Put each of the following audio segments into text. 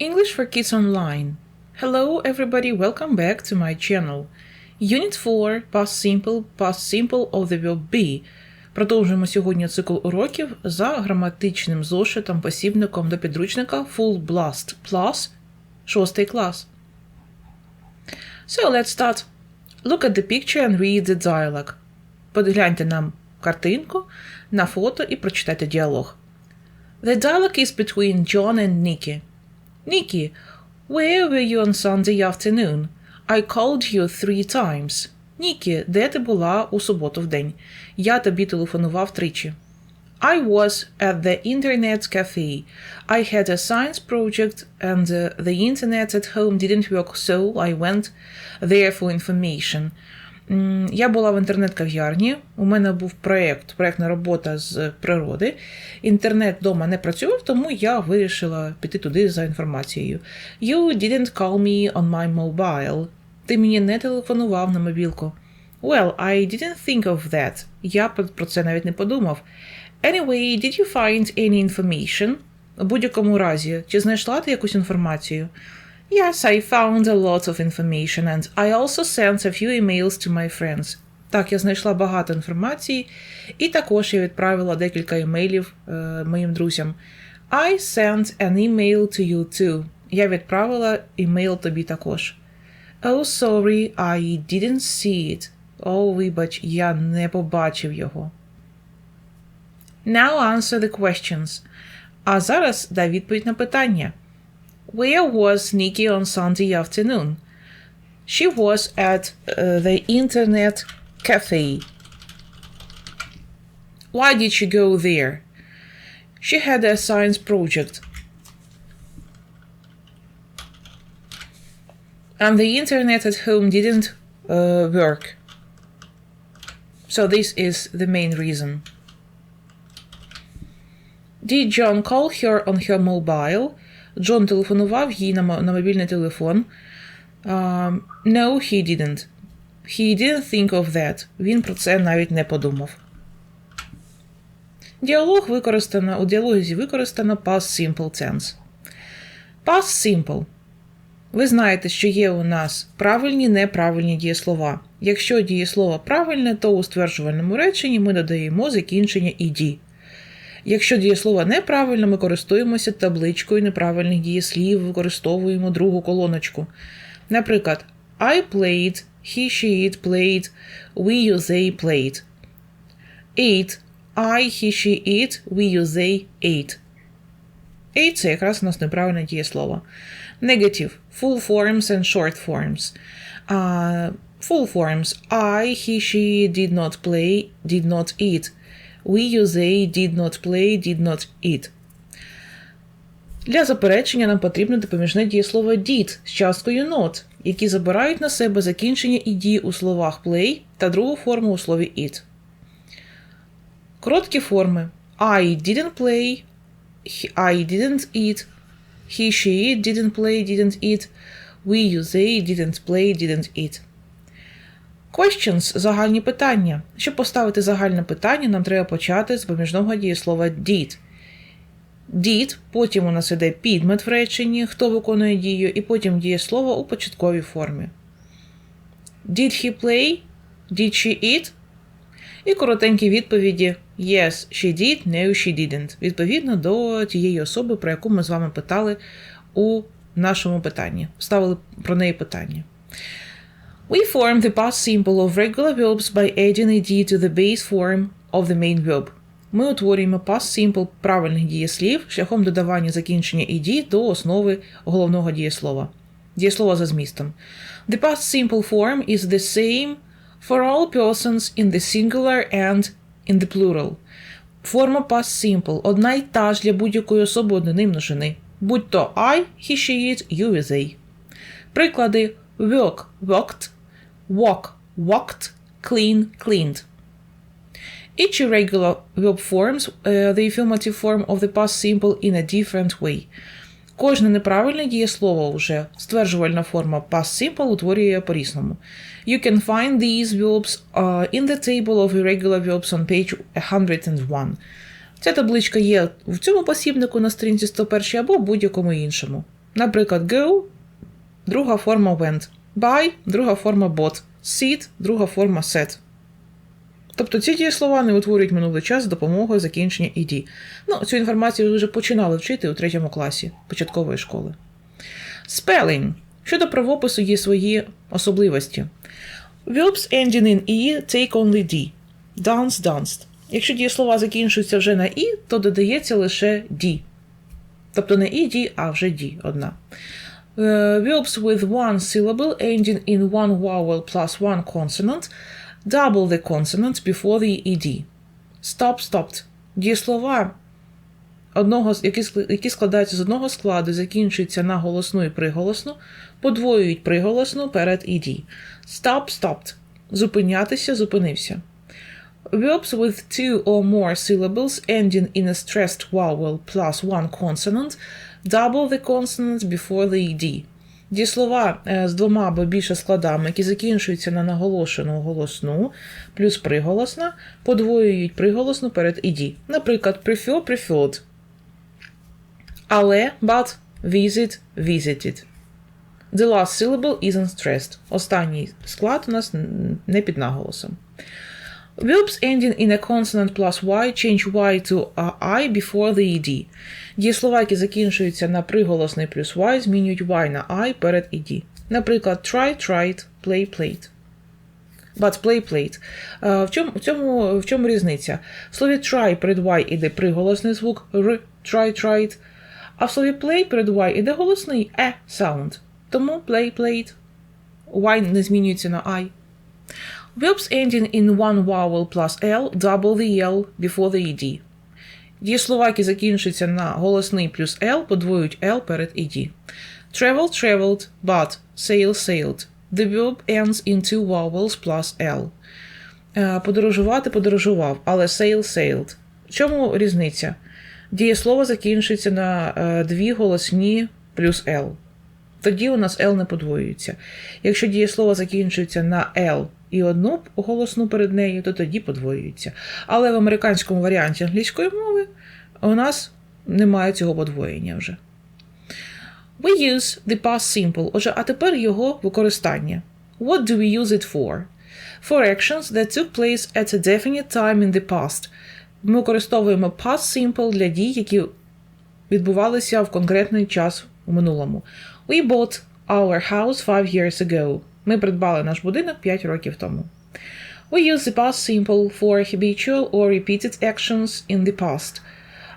English for Kids Online. Hello, everybody, welcome back to my channel. Unit 4, Past Simple, Past Simple of the verb be. Продовжуємо сьогодні цикл уроків за граматичним зошитом посібником до підручника Full Blast Plus 6 клас. So, let's start. Look at the picture and read the dialogue. Подгляньте нам картинку на фото і прочитайте діалог. The dialogue is between John and Nikki. Nikki, where were you on Sunday afternoon? I called you three times. Нікі, де ти була у суботу в день? Я тобі телефонував тричі. I was at the internet cafe. I had a science project and uh, the internet at home didn't work, so I went there for information. Я була в інтернет-кав'ярні. У мене був проєкт, проєктна робота з природи. Інтернет вдома не працював, тому я вирішила піти туди за інформацією. You didn't call me on my mobile. Ти мені не телефонував на мобілку. Well, I didn't think of that. Я про це навіть не подумав. Anyway, did you find any information? У будь-якому разі, чи знайшла ти якусь інформацію? Yes, I found a lot of information and I also sent a few emails to my friends. Так, я знайшла багато інформації, і також я відправила декілька імейлів е, моїм друзям. I sent an email to you too. Я відправила імейл тобі також. Oh, sorry, I didn't see it. О, вибач, я не побачив його. Now answer the questions. А зараз дай відповідь на питання. Where was Nikki on Sunday afternoon? She was at uh, the internet cafe. Why did she go there? She had a science project. And the internet at home didn't uh, work. So this is the main reason. Did John call her on her mobile? Джон телефонував їй на, на мобільний телефон. Um, no, he didn't. He didn't think of that. Він про це навіть не подумав. Діалог використано, у діалозі використано past simple tense. Past simple. Ви знаєте, що є у нас правильні, неправильні дієслова. Якщо дієслово правильне, то у стверджувальному реченні ми додаємо закінчення «іді». Якщо дієслово неправильне, ми користуємося табличкою неправильних дієслів, використовуємо другу колоночку. Наприклад, I played, he, she, it played, we, you, they played. Ate, I, he, she, it, we, you, they ate. Ate – це якраз у нас неправильне дієслово. Negative – full forms and short forms. Uh, full forms – I, he, she did not play, did not eat. We, you, they did not play, did not eat. Для заперечення нам потрібно допоміжне дієслово did з часткою not, які забирають на себе закінчення «ed» у словах play та другу форму у слові eat. Короткі форми I didn't play, I didn't eat, he, she, didn't play, didn't eat, we, you, they didn't play, didn't eat. Questions – загальні питання. Щоб поставити загальне питання, нам треба почати з поміжного дієслова did. Did, потім у нас іде підмет в реченні, хто виконує дію, і потім дієслово у початковій формі. Did he play? Did she eat? І коротенькі відповіді Yes, she did, no, she didn't. Відповідно до тієї особи, про яку ми з вами питали у нашому питанні. Ставили про неї питання. We form the past simple of regular verbs by adding ed to the base form of the main verb. Ми утворюємо past simple правильних дієслів шляхом додавання закінчення ed до основи головного дієслова. Дієслова за змістом. The past simple form is the same for all persons in the singular and in the plural. Форма past simple одна й та ж для будь-якої особи однини множини. Будь то I, he, she, it, you, they. Приклади work – worked, walk – walked, clean – cleaned. Each irregular verb forms uh, the affirmative form of the past simple in a different way. Кожне неправильне дієслово уже стверджувальна форма past simple утворює по-різному. You can find these verbs uh, in the table of irregular verbs on page 101. Ця табличка є в цьому посібнику на сторінці 101 або будь-якому іншому. Наприклад, go друга форма went, buy друга форма bought, sit друга форма set. Тобто ці дієслова не утворюють минулий час з допомогою закінчення «ed». Ну, цю інформацію ви вже починали вчити у третьому класі початкової школи. Spelling. Щодо правопису є свої особливості. Verbs ending in e take only d. Dance, danced. Якщо дієслова закінчуються вже на і, то додається лише d. Тобто не ed, а вже d одна. Е, verbs with one syllable ending in one vowel plus one consonant double the consonant before the ed. Stop, stopped. Дієслова, одного, які, які складаються з одного складу, закінчуються на голосну і приголосну, подвоюють приголосну перед ed. Stop, stopped. Зупинятися, зупинився. Verbs with two or more syllables ending in a stressed vowel plus one consonant double the consonant before the ed. Дієслова е, з двома або більше складами, які закінчуються на наголошену голосну плюс приголосна, подвоюють приголосну перед ed. Наприклад, prefer, preferred. Але, but, visit, visited. The last syllable isn't stressed. Останній склад у нас не під наголосом. Verbs ending in a consonant plus y change y to i before the ed. Дієслова, які закінчуються на приголосний плюс y, змінюють y на і перед ed. Наприклад, try, tried, play, played. But play, played. В чому, в, цьому, в чому різниця? В слові try перед y іде приголосний звук r, try, tried, а в слові play перед y іде голосний e sound. Тому play, played. Y не змінюється на I. Verbs ending in one vowel plus L double the L before the ED. Дієслова, які закінчуються на голосний плюс L, подвоюють L перед ED. Travel, traveled, but, sail, sailed. The verb ends in two vowels plus L. Е, Подорожувати, подорожував, але sail, sailed. В чому різниця? Дієслово закінчується на е, дві голосні плюс L. Тоді у нас L не подвоюється. Якщо дієслово закінчується на L і одну голосну перед нею, то тоді подвоюється. Але в американському варіанті англійської мови у нас немає цього подвоєння вже. We use the past simple. Отже, а тепер його використання. What do we use it for? For actions that took place at a definite time in the past. Ми використовуємо past simple для дій, які відбувалися в конкретний час у минулому. We bought our house five years ago. Ми придбали наш будинок 5 років тому. We use the past simple for habitual or repeated actions in the past.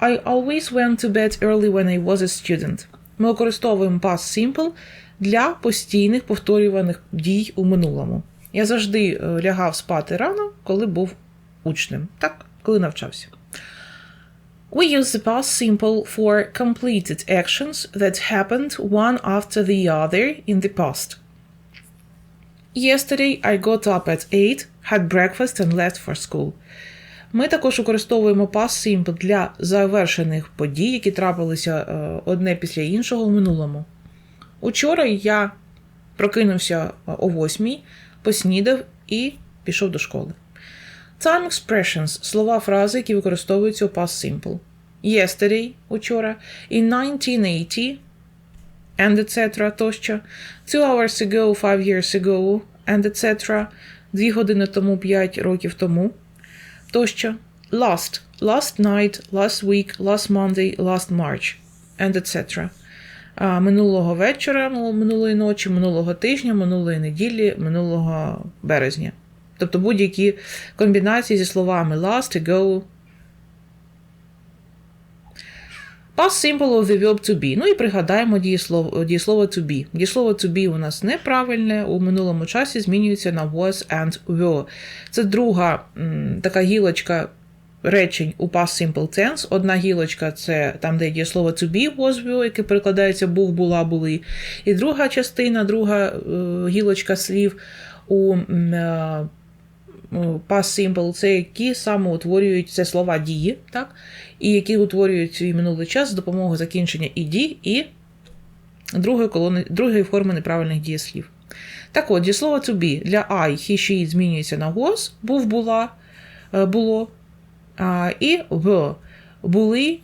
I always went to bed early when I was a student. Ми використовуємо past simple для постійних повторюваних дій у минулому. Я завжди е, лягав спати рано, коли був учнем. Так, коли навчався. We use the past simple for completed actions that happened one after the other in the past. Yesterday I got up at 8, had breakfast and left for school. Ми також використовуємо past simple для завершених подій, які трапилися е, одне після іншого в минулому. Учора я прокинувся е, о 8, поснідав і пішов до школи. Time expressions – слова фрази, які використовуються у past simple. Yesterday – учора, in 1980 and etc. тощо. Two hours ago, five years ago and etc. Дві години тому, п'ять років тому тощо. Last – last night, last week, last Monday, last March and etc. Минулого вечора, ну, минулої ночі, минулого тижня, минулої неділі, минулого березня. Тобто будь-які комбінації зі словами last, ago. Past simple of the verb to be. Ну і пригадаємо дієслово, дієслово to be. Дієслово to be у нас неправильне, у минулому часі змінюється на was and were. Це друга м, така гілочка речень у past simple tense. Одна гілочка це там, де дієслово to be, was, were, яке перекладається був, була, були. І друга частина, друга е, гілочка слів у е, past simple це які саме утворюють це слова дії, так? і які утворюють свій минулий час з допомогою закінчення «ed» і другої, колони, другої форми неправильних дієслів. Так от, дієслово to be для I, he, she змінюється на was, був, була, е, було, і were, були,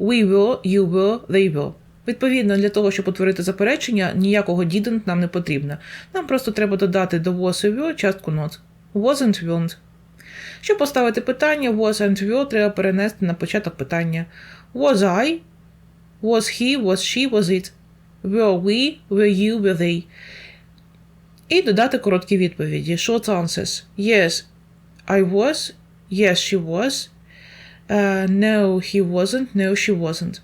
we were, you were, they were. Відповідно, для того, щоб утворити заперечення, ніякого didn't нам не потрібно. Нам просто треба додати до was і were частку not. Wasn't weren't. Щоб поставити питання, was and were треба перенести на початок питання. Was I? Was he? Was she? Was it? Were we? Were you? Were they? І додати короткі відповіді. Short answers. Yes, I was. Yes, she was. Uh, no, he wasn't. No, she wasn't.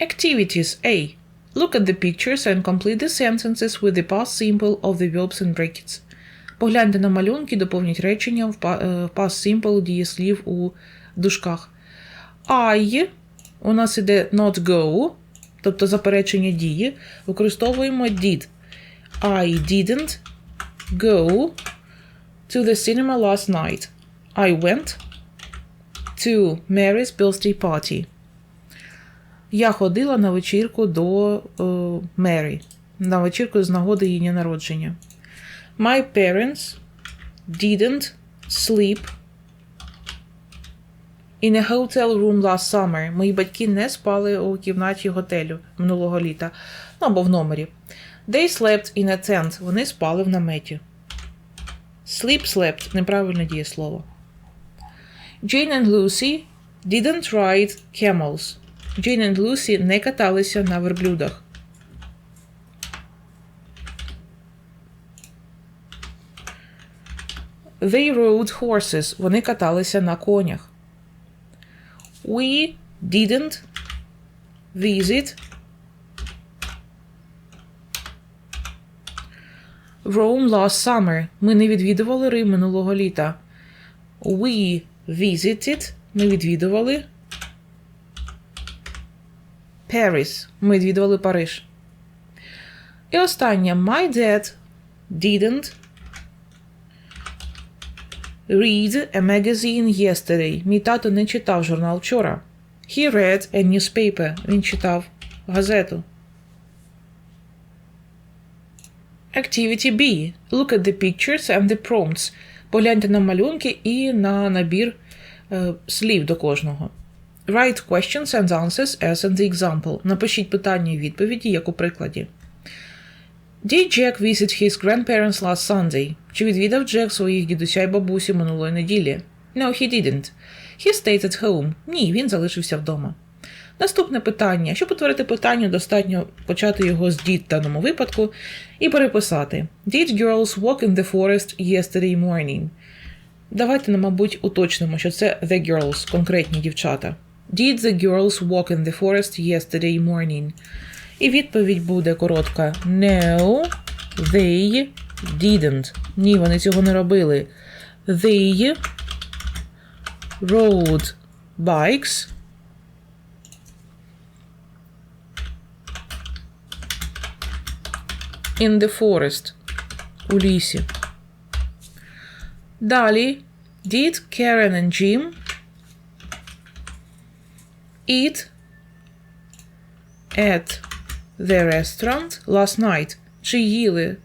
Activities A. Look at the pictures and complete the sentences with the past simple of the verbs in brackets. Погляньте на малюнки, доповніть речення в па- е, в past simple дієслів у дужках. I у нас іде not go, тобто заперечення дії. Використовуємо did. I didn't go to the cinema last night. I went to Mary's birthday party. Я ходила на вечірку до е, Мері. На вечірку з нагоди її народження. My parents didn't sleep in a hotel room last summer. Мої батьки не спали у кімнаті готелю минулого літа. Ну або в номері. They slept in a tent. Вони спали в наметі. Sleep slept неправильне дієслово. Jane and Lucy didn't ride camels. Jane and Lucy не каталися на верблюдах. They rode horses. Вони каталися на конях. We didn't visit Rome last summer. Ми не відвідували Рим минулого літа. We visited. Ми відвідували Paris. Ми відвідували Париж. І останнє. My dad didn't read a magazine yesterday. Мій тато не читав журнал вчора. He read a newspaper. Він читав газету. Activity B. Look at the pictures and the prompts. Погляньте на малюнки і на набір е, слів до кожного. Write questions and answers as in the example. Напишіть питання і відповіді, як у прикладі. Did Jack visit his grandparents last Sunday? Чи відвідав Джек своїх дідуся й бабусі минулої неділі? No, he didn't. He stayed at home. Ні, він залишився вдома. Наступне питання. Щоб утворити питання, достатньо почати його з did в даному випадку і переписати. Did girls walk in the forest yesterday morning? Давайте, мабуть, уточнимо, що це the girls, конкретні дівчата. Did the girls walk in the forest yesterday morning? І відповідь буде коротка. No, they didn't. Ні, вони цього не робили. They rode bikes in the forest. У лісі. Далі. Did Karen and Jim eat at the restaurant last night? Чи їли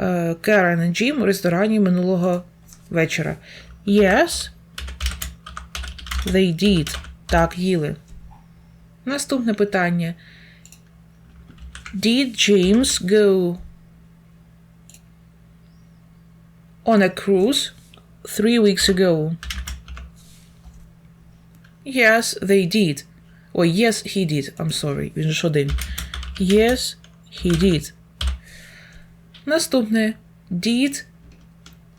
е, Керен і Джим у ресторані минулого вечора? Yes, they did. Так, їли. Наступне питання. Did James go on a cruise three weeks ago? Yes, they did. Ой, yes, he did. I'm sorry. Він ж один. Yes, he did. Наступне. Did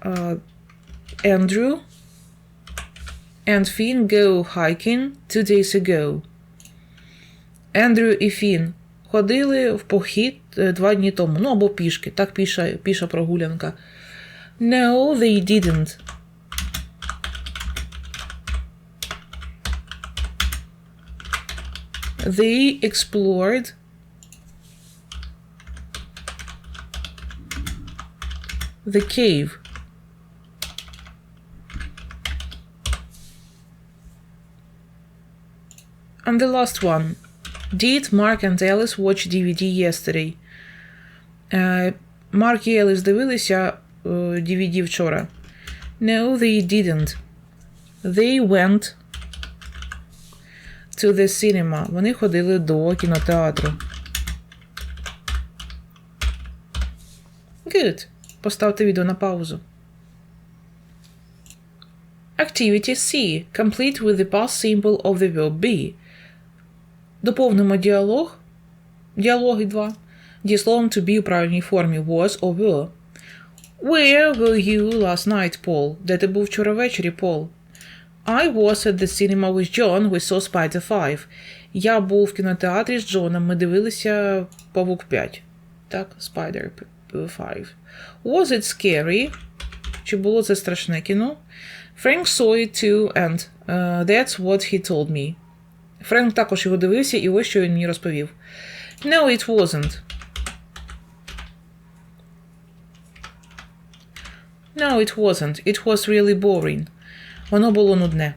uh, Andrew and Finn go hiking two days ago? Ендрю і Фін ходили в похід е, два дні тому. Ну або пішки. Так піша, піша прогулянка. No, they didn't. They explored the cave. And the last one. Did Mark and Alice watch DVD yesterday? Е, Марк і Еліс дивилися е, DVD вчора. No, they didn't. They went to the cinema. Вони ходили до кінотеатру. Good. Поставте відео на паузу. Activity C. Complete with the past simple of the verb be. Доповнимо діалог. Діалоги 2. Дієсловом to be у правильній формі was or were. Where were you last night, Paul? Де ти був вчора ввечері, Пол? I was at the cinema with John. We saw Spider 5. Я був в кінотеатрі з Джоном. Ми дивилися Павук 5. Так, Spider 5. Was it scary? Чи було це страшне кіно? Frank saw it too, and uh, that's what he told me. Френк також його дивився, і ось що він мені розповів. No, it wasn't. No, it wasn't. It was really boring. Воно було нудне.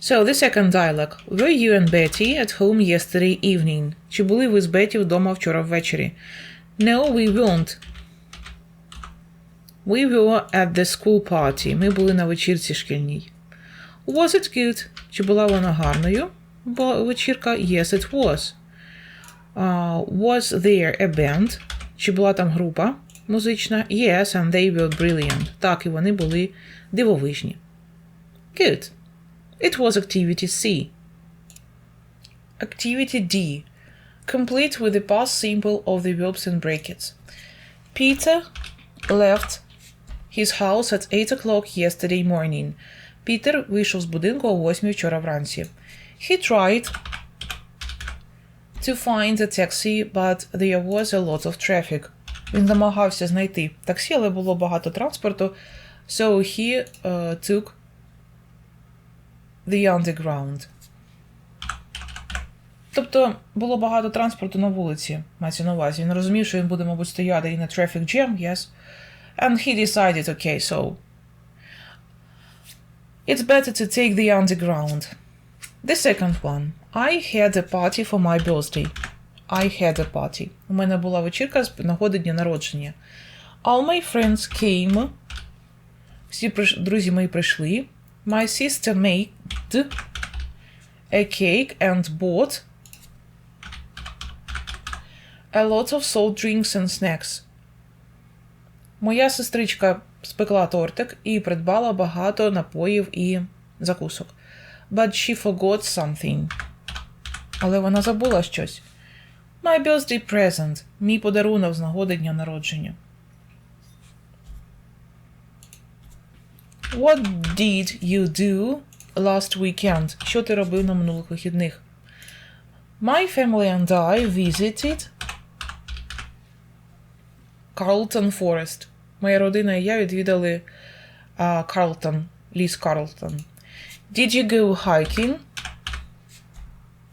So, the second dialogue. Were you and Betty at home yesterday evening? Чи були ви з Беті вдома вчора ввечері? No, we weren't. We were at the school party. Ми були на вечірці шкільній. Was it good? Чи була вона гарною? Бо вечірка? Yes, it was. Uh, was there a band? Чи була там група музична? Yes, and they were brilliant. Так, і вони були дивовижні. Good. It was activity C. Activity D. Complete with the past simple of the verbs and brackets. Peter left his house at 8 o'clock yesterday morning. Пітер вийшов з будинку о 8 вчора вранці. He tried to find a taxi, but there was a lot of traffic. Він намагався знайти таксі, але було багато транспорту. So he uh, took the underground. Тобто було багато транспорту на вулиці, мається на увазі. Він розумів, що він буде, мабуть, стояти in a traffic jam, yes. And he decided, okay, so it's better to take the underground. The second one. I had a party for my birthday. I had a party. У мене була вечірка з нагоди дня народження. All my friends came. Всі друзі мої прийшли. My sister made a cake and bought a lot of salt drinks and snacks. Моя сестричка спекла тортик і придбала багато напоїв і закусок. But she forgot something. Але вона забула щось. My birthday present. Мій подарунок з нагоди дня народження. What did you do last weekend? Що ти робив на минулих вихідних? My family and I visited Carlton Forest. Моя родина і я відвідали а, Карлтон, ліс Карлтон. Did you go hiking?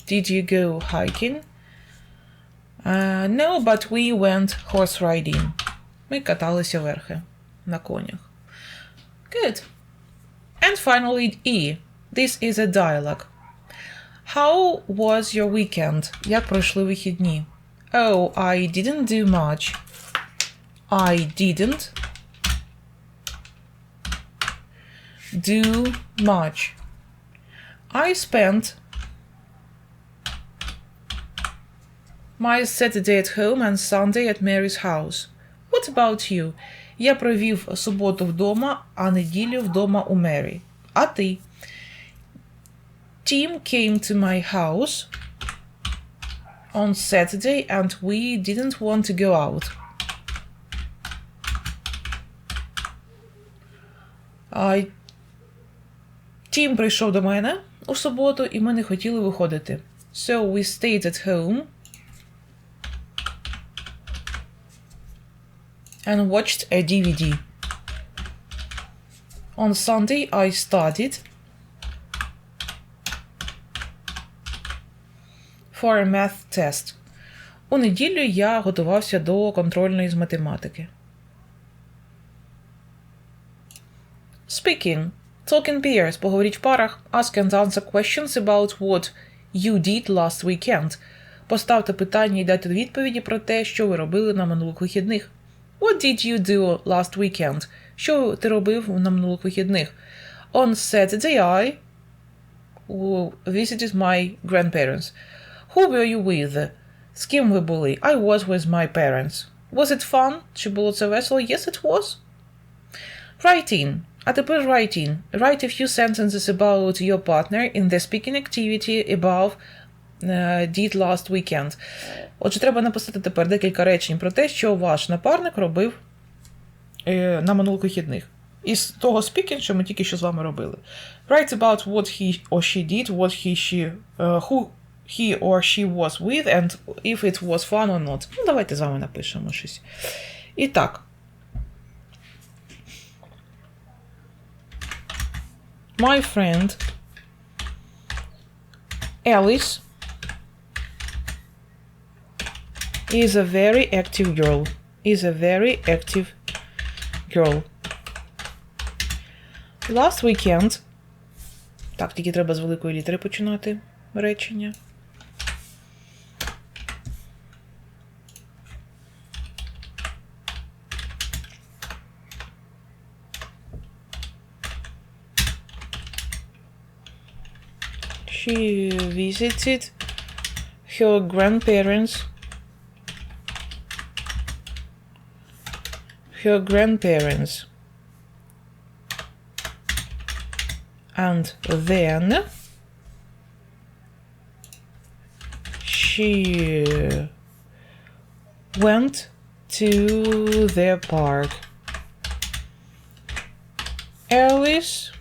Did you go hiking? Uh, no, but we went horse riding. Ми каталися верхи на конях. Good. And finally, E. This is a dialogue. How was your weekend? Як пройшли вихідні? Oh, I didn't do much. I didn't do much. I spent my Saturday at home and Sunday at Mary's house. What about you? Я провів суботу вдома, а неділю вдома у Мері. А ти? Tim came to my house on Saturday and we didn't want to go out. А, Тім прийшов до мене у суботу, і ми не хотіли виходити. So we stayed at home and watched a DVD. On Sunday I studied for a math test. У неділю я готувався до контрольної з математики. Speaking. Talk in pairs. Поговоріть в парах. Ask and answer questions about what you did last weekend. Поставте питання і дайте відповіді про те, що ви робили на минулих вихідних. What did you do last weekend? Що ти робив на минулих вихідних? On Saturday I who visited my grandparents. Who were you with? З ким ви були? I was with my parents. Was it fun? Чи було це весело? Yes, it was. Write in. А тепер write in. Write a few sentences about your partner in the speaking activity above uh, did last weekend. Отже, треба написати тепер декілька речень про те, що ваш напарник робив е, на минулих вихідних. Із того speaking, що ми тільки що з вами робили. Write about what he or she did, what he, she, uh, who he or she was with, and if it was fun or not. Ну, давайте з вами напишемо щось. І так. My friend Alice is a very active girl. Is a very active girl. Last weekend. Так, тільки треба з великої літери починати речення. She visited her grandparents. Her grandparents. And then she went to the park. Alice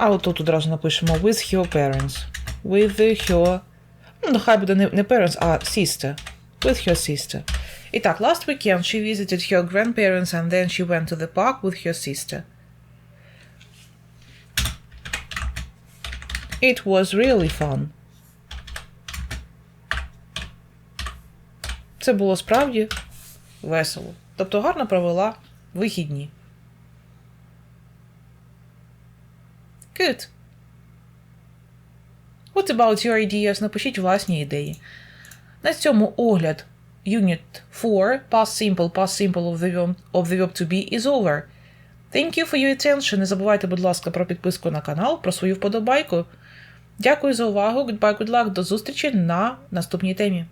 А отут одразу напишемо with her parents. With her. Ну, нехай буде не, parents, а sister. With her sister. І так, last weekend she visited her grandparents and then she went to the park with her sister. It was really fun. Це було справді весело. Тобто гарно провела вихідні. Good. What about your ideas? Напишіть власні ідеї. На цьому огляд Unit 4 Past Simple, Past Simple of the, verb, of the verb to be is over. Thank you for your attention. Не забувайте, будь ласка, про підписку на канал, про свою вподобайку. Дякую за увагу. Goodbye, good luck. До зустрічі на наступній темі.